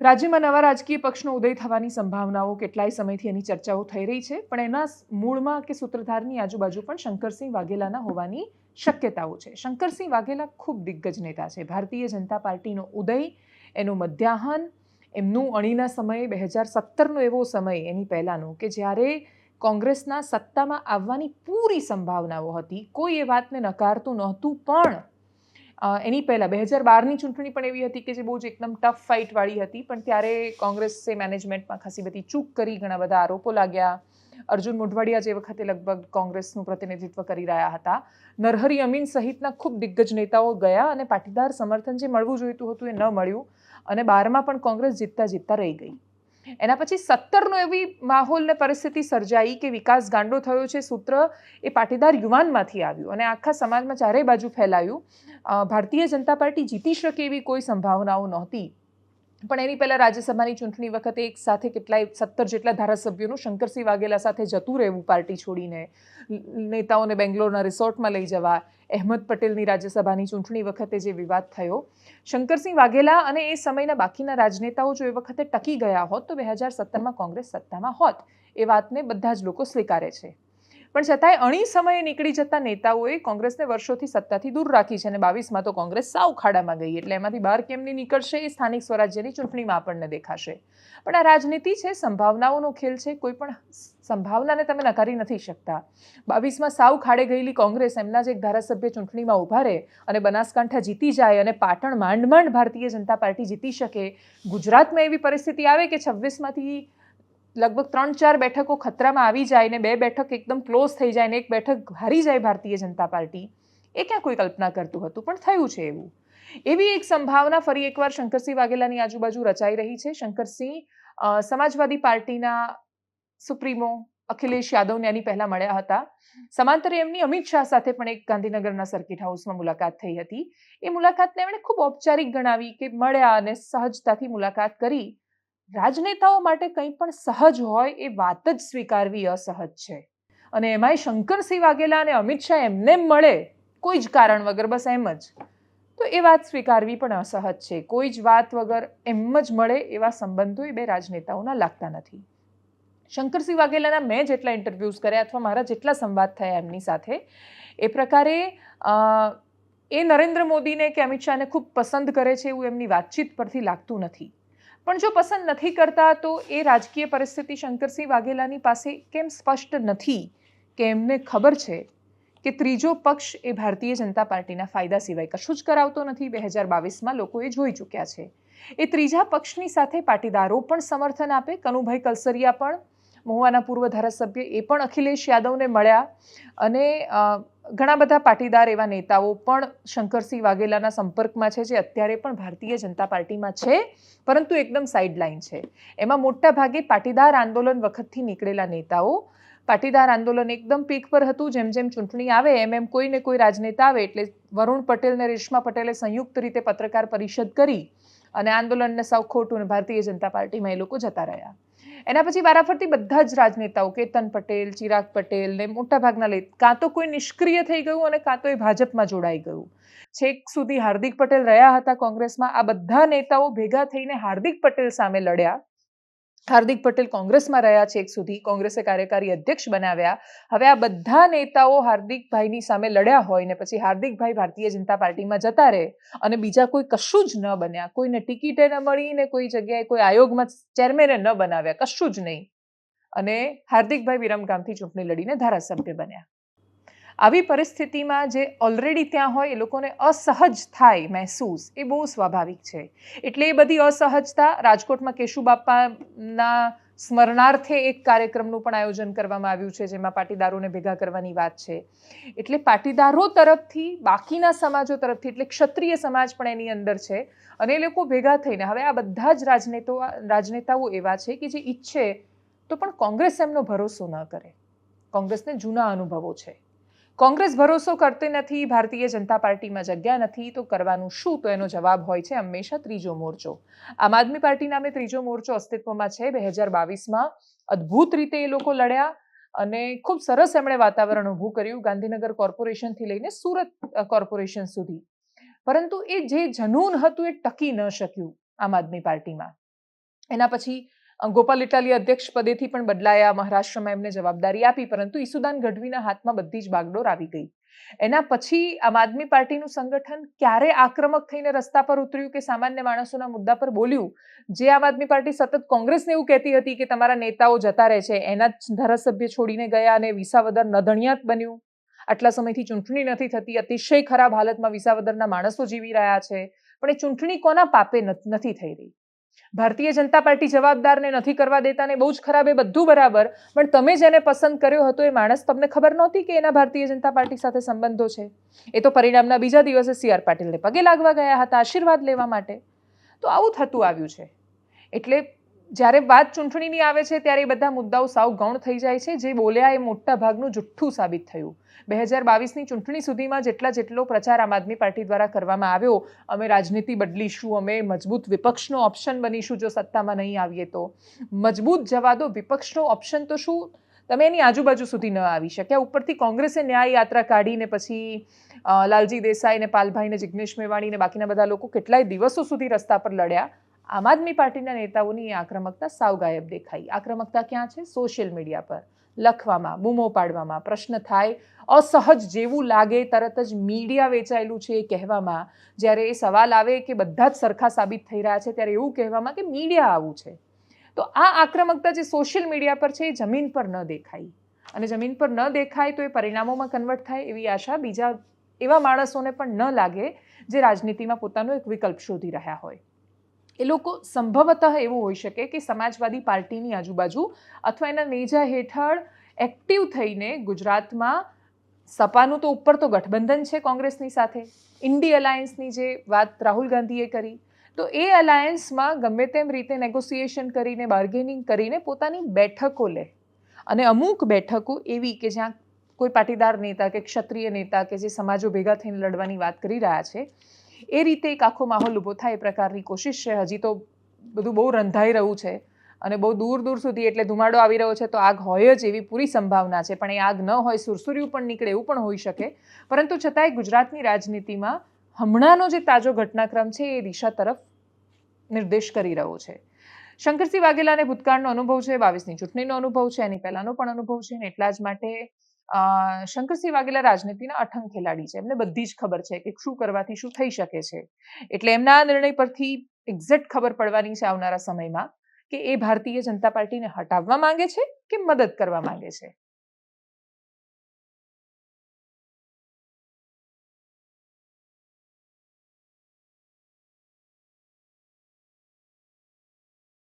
રાજ્યમાં નવા રાજકીય પક્ષનો ઉદય થવાની સંભાવનાઓ કેટલાય સમયથી એની ચર્ચાઓ થઈ રહી છે, પણ એના મૂળમાં કે સૂત્રધારની આજુબાજુ પણ શંકરસિંહ વાઘેલાના હોવાની શક્યતાઓ છે. શંકરસિંહ વાઘેલા ખૂબ દિગ્ગજ નેતા છે. ભારતીય જનતા પાર્ટીનો ઉદય, એનું મધ્યાહન, એમનું અણીના સમયે, બે હજાર સત્તરનો એવો સમય એની પહેલાંનો કે જ્યારે કોંગ્રેસના સત્તામાં આવવાની પૂરી સંભાવનાઓ હતી. કોઈ એ વાતને નકારતું નહોતું, પણ એની પહેલાં, બે હજાર બારની ચૂંટણી પણ એવી હતી કે જે બહુ જ એકદમ ટફ ફાઇટવાળી હતી, પણ ત્યારે કોંગ્રેસે મેનેજમેન્ટમાં ખાસી બધી ચૂક કરી, ઘણા બધા આરોપો લાગ્યા. અર્જુન મોઢવાડિયા જે વખતે લગભગ કોંગ્રેસનું પ્રતિનિધિત્વ કરી રહ્યા હતા. નરહરી અમીન સહિતના ખૂબ દિગ્ગજ નેતાઓ ગયા અને પાટીદાર સમર્થન જે મળવું જોઈતું હતું એ ન મળ્યું અને બારમાં પણ કોંગ્રેસ જીતતા જીતતા રહી ગઈ. એના પછી સત્તરનો એવી માહોલ ને પરિસ્થિતિ સર્જાઈ કે વિકાસ ગાંડો થયો છે. સૂત્ર એ પાટીદાર યુવાનમાંથી આવ્યું અને આખા સમાજમાં ચારેય બાજુ ફેલાયું. ભારતીય જનતા પાર્ટી જીતી શકે એવી કોઈ સંભાવનાઓ નહોતી. પણ એની પહેલાં રાજ્યસભાની ચૂંટણી વખતે એક સાથે કેટલાય સત્તર જેટલા ધારાસભ્યોનું શંકરસિંહ વાઘેલા સાથે જતું રહેવું પાર્ટી છોડીને, નેતાઓને બેંગ્લોરના રિસોર્ટમાં લઈ જવા, અહેમદ પટેલની રાજ્યસભાની ચૂંટણી વખતે જે વિવાદ થયો. શંકરસિંહ વાઘેલા અને એ સમયના બાકીના રાજનેતાઓ જો એ વખતે ટકી ગયા હોત તો બે હજાર સત્તરમાં કોંગ્રેસ સત્તામાં હોત. એ વાતને બધા જ લોકો સ્વીકારે છે. પણ છતાંય અણી સમયે નીકળી જતા નેતાઓએ કોંગ્રેસને વર્ષોથી સત્તાથી દૂર રાખી છે અને બાવીસમાં તો કોંગ્રેસ સાવ ખાડામાં ગઈ એટલે એમાંથી બહાર કેમની નીકળશે એ સ્થાનિક સ્વરાજ્યની ચૂંટણીમાં આપણને દેખાશે. પણ આ રાજનીતિ છે, સંભાવનાઓનો ખેલ છે, કોઈ પણ સંભાવનાને તમે નકારી નથી શકતા. બાવીસમાં સાવ ખાડે ગયેલી કોંગ્રેસ એમના જ એક ધારાસભ્ય ચૂંટણીમાં ઊભા રહે અને બનાસકાંઠા જીતી જાય અને પાટણ માંડ માંડ ભારતીય જનતા પાર્ટી જીતી શકે. ગુજરાતમાં એવી પરિસ્થિતિ આવે કે છવ્વીસમાંથી લગભગ ત્રણ ચાર બેઠકો ખતરામાં આવી જાય ને બે બેઠક એકદમ ક્લોઝ થઈ જાય ને એક બેઠક હારી જાય ભારતીય જનતા પાર્ટી, એ ક્યાં કોઈ કલ્પના કરતું હતું? પણ થયું છે એવું. એવી એક સંભાવના ફરી એકવાર શંકરસિંહ વાઘેલાની આજુબાજુ રચાઈ રહી છે. શંકરસિંહ સમાજવાદી પાર્ટીના સુપ્રીમો અખિલેશ યાદવને એની પહેલા મળ્યા હતા. સમાંતરે એમની અમિત શાહ સાથે પણ એક ગાંધીનગરના સર્કિટ હાઉસમાં મુલાકાત થઈ હતી. એ મુલાકાતને એમણે ખૂબ ઔપચારિક ગણાવી કે મળ્યા અને સહજતાથી મુલાકાત કરી. રાજનેતાઓ માટે કંઈ પણ સહજ હોય એ વાત જ સ્વીકારવી અસહજ છે. અને એમાંય શંકરસિંહ વાઘેલા અને અમિત શાહ એમને મળે કોઈ જ કારણ વગર બસ એમ જ. તો એ વાત સ્વીકારવી પણ અસહજ છે. કોઈ જ વાત વગર એમ જ મળે એવા સંબંધો એ બે રાજનેતાઓના લાગતા નથી. શંકરસિંહ વાઘેલાના મેં જેટલા ઇન્ટરવ્યૂઝ કર્યા અથવા મારા જેટલા સંવાદ થયા એમની સાથે, એ પ્રકારે એ નરેન્દ્ર મોદીને કે અમિત શાહને ખૂબ પસંદ કરે છે એવું એમની વાતચીત પરથી લાગતું નથી. પણ જો પસંદ નથી કરતા, તો એ રાજકીય પરિસ્થિતિ શંકરસિંહ વાઘેલાની પાસે કેમ સ્પષ્ટ નથી? કે એમને ખબર છે કે ત્રીજો પક્ષ એ ભારતીય જનતા પાર્ટીના ફાયદા સિવાય કશું જ કરાવતો નથી. બે હજાર બાવીસમાં લોકો એ જોઈ ચૂક્યા છે. એ ત્રીજા પક્ષની સાથે પાટીદારો પણ સમર્થન આપે. કનુભાઈ કલસરિયા પણ, મહુવાના પૂર્વ ધારાસભ્ય એ પણ અખિલેશ યાદવને મળ્યા અને ઘણા બધા પાટીદાર એવા નેતાઓ પણ શંકરસિંહ વાઘેલાના સંપર્કમાં છે, જે અત્યારે પણ ભારતીય જનતા પાર્ટીમાં છે, પરંતુ એકદમ સાઇડલાઇન છે. એમાં મોટા ભાગે પાટીદાર આંદોલન વખતથી નીકળેલા નેતાઓ, પાટીદાર આંદોલન એકદમ પીક પર હતું, જેમ જેમ ચૂંટણી આવે, એમ એમ કોઈ ને કોઈ રાજનેતા આવે, એટલે વરુણ પટેલ ને રેશમા પટેલે સંયુક્ત રીતે પત્રકાર પરિષદ કરી અને આંદોલનને સાવ ખોટું અને ભારતીય જનતા પાર્ટીમાં એ લોકો જતા રહ્યા. એના પછી વારાફરતી બધા જ રાજનેતાઓ, કેતન પટેલ, ચિરાગ પટેલ ને મોટાભાગના લે, કાં તો કોઈ નિષ્ક્રિય થઈ ગયું અને કાં તો એ ભાજપમાં જોડાઈ ગયું. છેક સુધી હાર્દિક પટેલ રહ્યા હતા કોંગ્રેસમાં. આ બધા નેતાઓ ભેગા થઈને હાર્દિક પટેલ સામે લડ્યા. હાર્દિક પટેલ કોંગ્રેસમાં રહ્યા છે એક સુધી કોંગ્રેસે કાર્યકારી અધ્યક્ષ બનાવ્યા. હવે આ બધા નેતાઓ હાર્દિકભાઈની સામે લડ્યા હોય ને પછી હાર્દિકભાઈ ભારતીય જનતા પાર્ટીમાં જતા રહે અને બીજા કોઈ કશું જ ન બન્યા. કોઈને ટિકિટે ન મળી ને કોઈ જગ્યાએ કોઈ આયોગમાં ચેરમેને ન બનાવ્યા. કશું જ નહીં. અને હાર્દિકભાઈ વિરમગામથી ચૂંટણી લડીને ધારાસભ્ય બન્યા. આવી પરિસ્થિતિમાં જે ઓલરેડી ત્યાં હોય, એ લોકોને અસહજ થાય મહેસૂસ, એ બહુ સ્વાભાવિક છે. એટલે એ બધી અસહજતા રાજકોટમાં કેશુબાપાના સ્મરણાર્થે એક કાર્યક્રમનું પણ આયોજન કરવામાં આવ્યું છે, જેમાં પાટીદારોને ભેગા કરવાની વાત છે. એટલે પાટીદારો તરફથી, બાકીના સમાજો તરફથી, એટલે ક્ષત્રિય સમાજ પણ એની અંદર છે. અને એ લોકો ભેગા થઈને, હવે આ બધા જ રાજનેતો, રાજનેતાઓ એવા છે કે જે ઈચ્છે તો પણ કોંગ્રેસ એમનો ભરોસો ન કરે. કોંગ્રેસને જૂના અનુભવો છે. કોંગ્રેસ ભરોસો કરતી નથી, ભારતીય જનતા પાર્ટીમાં જગ્યા નથી, તો કરવાનું શું? તો એનો જવાબ હોય છે હંમેશા ત્રીજો મોરચો. આમ આદમી પાર્ટી નામે ત્રીજો મોરચો અસ્તિત્વમાં છે. બે હજાર બાવીસમાં અદ્ભુત રીતે એ લોકો લડ્યા અને ખૂબ સરસ એમણે વાતાવરણ ઊભું કર્યું ગાંધીનગર કોર્પોરેશનથી લઈને સુરત કોર્પોરેશન સુધી. પરંતુ એ જે જનૂન હતું એ ટકી ન શક્યું આમ આદમી પાર્ટીમાં. એના પછી ગોપાલ ઇટાલી અધ્યક્ષ પદેથી પણ બદલાયા, મહારાષ્ટ્રમાં એમને જવાબદારી આપી, પરંતુ ઈસુદાન ગઢવીના હાથમાં બધી જ બાગડોર આવી ગઈ. એના પછી આમ આદમી પાર્ટીનું સંગઠન ક્યારે આક્રમક થઈને રસ્તા પર ઉતર્યું કે સામાન્ય માણસોના મુદ્દા પર બોલ્યું? જે આમ આદમી પાર્ટી સતત કોંગ્રેસને એવું કહેતી હતી કે તમારા નેતાઓ જતા રહે છે, એના જ ધારાસભ્ય છોડીને ગયા અને વિસાવદર નધણિયાત બન્યું. આટલા સમયથી ચૂંટણી નથી થતી, અતિશય ખરાબ હાલતમાં વિસાવદરના માણસો જીવી રહ્યા છે. પણ એ ચૂંટણી કોના પાપે નથ- થઈ રહી? ભારતીય જનતા પાર્ટી જવાબદારને નથી કરવા દેતા ને બહુ જ ખરાબ એ બધું બરાબર, પણ તમે જેને પસંદ કર્યો હતો એ માણસ તમને ખબર નહોતી કે એના ભારતીય જનતા પાર્ટી સાથે સંબંધો છે? એ તો પરિણામના બીજા દિવસે સી આર પાટીલને પગે લાગવા ગયા હતા આશીર્વાદ લેવા માટે. તો આવું થતું આવ્યું છે. એટલે જ્યારે વાત ચૂંટણીની આવે છે, ત્યારે એ બધા મુદ્દાઓ સાવ ગૌણ થઈ જાય છે. જે બોલ્યા એ મોટા ભાગનું જુઠ્ઠું સાબિત થયું. બે હજાર બાવીસની ચૂંટણી સુધીમાં જેટલા જેટલો પ્રચાર આમ આદમી પાર્ટી દ્વારા કરવામાં આવ્યો, અમે રાજનીતિ બદલીશું, અમે મજબૂત વિપક્ષનો ઓપ્શન બનીશું જો સત્તામાં નહીં આવીએ તો. મજબૂત જવા દો વિપક્ષનો ઓપ્શન તો શું? તમે એની આજુબાજુ સુધી ન આવી શક્યા. ઉપરથી કોંગ્રેસે ન્યાય યાત્રા કાઢીને પછી લાલજી દેસાઈ ને પાલભાઈ ને જિગ્નેશ મેવાણી ને બાકીના બધા લોકો કેટલાય દિવસો સુધી રસ્તા પર લડ્યા. આમ આદમી પાર્ટીના નેતાઓની આક્રમકતા સાવ ગાયબ દેખાઈ. આક્રમકતા ક્યાં છે? સોશિયલ મીડિયા પર. લખવામાં, બૂમો પાડવામાં પ્રશ્ન થાય. અસહજ જેવું લાગે, તરત જ મીડિયા વેચાયેલું છે એ કહેવામાં. જ્યારે એ સવાલ આવે કે બધા જ સરખા સાબિત થઈ રહ્યા છે, ત્યારે એવું કહેવામાં કે મીડિયા આવું છે. તો આ આક્રમકતા જે સોશિયલ મીડિયા પર છે, એ જમીન પર ન દેખાઈ. અને જમીન પર ન દેખાય તો એ પરિણામોમાં કન્વર્ટ થાય એવી આશા બીજા એવા માણસોને પણ ન લાગે, જે રાજનીતિમાં પોતાનો એક વિકલ્પ શોધી રહ્યા હોય. એ લોકો સંભવતઃ એવું હોઈ શકે કે સમાજવાદી પાર્ટીની આજુબાજુ અથવા એના નેજા હેઠળ એક્ટિવ થઈને ગુજરાતમાં સપાનું તો ઉપર તો ગઠબંધન છે કોંગ્રેસની સાથે. ઇન્ડી અલાયન્સની જે વાત રાહુલ ગાંધીએ કરી, તો એ અલાયન્સમાં ગમે તેમ રીતે નેગોસિએશન કરીને બાર્ગેનિંગ કરીને પોતાની બેઠકો લે. અને અમુક બેઠકો એવી કે જ્યાં કોઈ પાટીદાર નેતા કે ક્ષત્રિય નેતા કે જે સમાજો ભેગા થઈને લડવાની વાત કરી રહ્યા છે એ રીતે એક આખો માહોલ ઊભો થાય એ પ્રકારની કોશિશ છે. હજી તો બધું બહુ રંધાઈ રહ્યું છે અને બહુ દૂર દૂર સુધી એટલે ધુમાડો આવી રહ્યો છે તો આગ હોય જ એવી પૂરી સંભાવના છે. પણ એ આગ ન હોય, સુરસુર્યું પણ નીકળે એવું પણ હોઈ શકે. પરંતુ છતાંય ગુજરાતની રાજનીતિમાં હમણાંનો જે તાજો ઘટનાક્રમ છે એ દિશા તરફ નિર્દેશ કરી રહ્યો છે. શંકરસિંહ વાઘેલાને ભૂતકાળનો અનુભવ છે, બાવીસની ચૂંટણીનો અનુભવ છે, એની પહેલાંનો પણ અનુભવ છે ને એટલા જ માટે શંકરસિંહ વાઘેલા રાજનીતિના અઠંગ ખેલાડી છે. એમને બધી જ ખબર છે કે શું કરવાથી શું થઈ શકે છે. એટલે એમના આ નિર્ણય પરથી એક્ઝેક્ટ ખબર પડવાની છે આવનારા સમયમાં કે એ ભારતીય જનતા પાર્ટીને હટાવવા માંગે છે કે મદદ કરવા માંગે છે?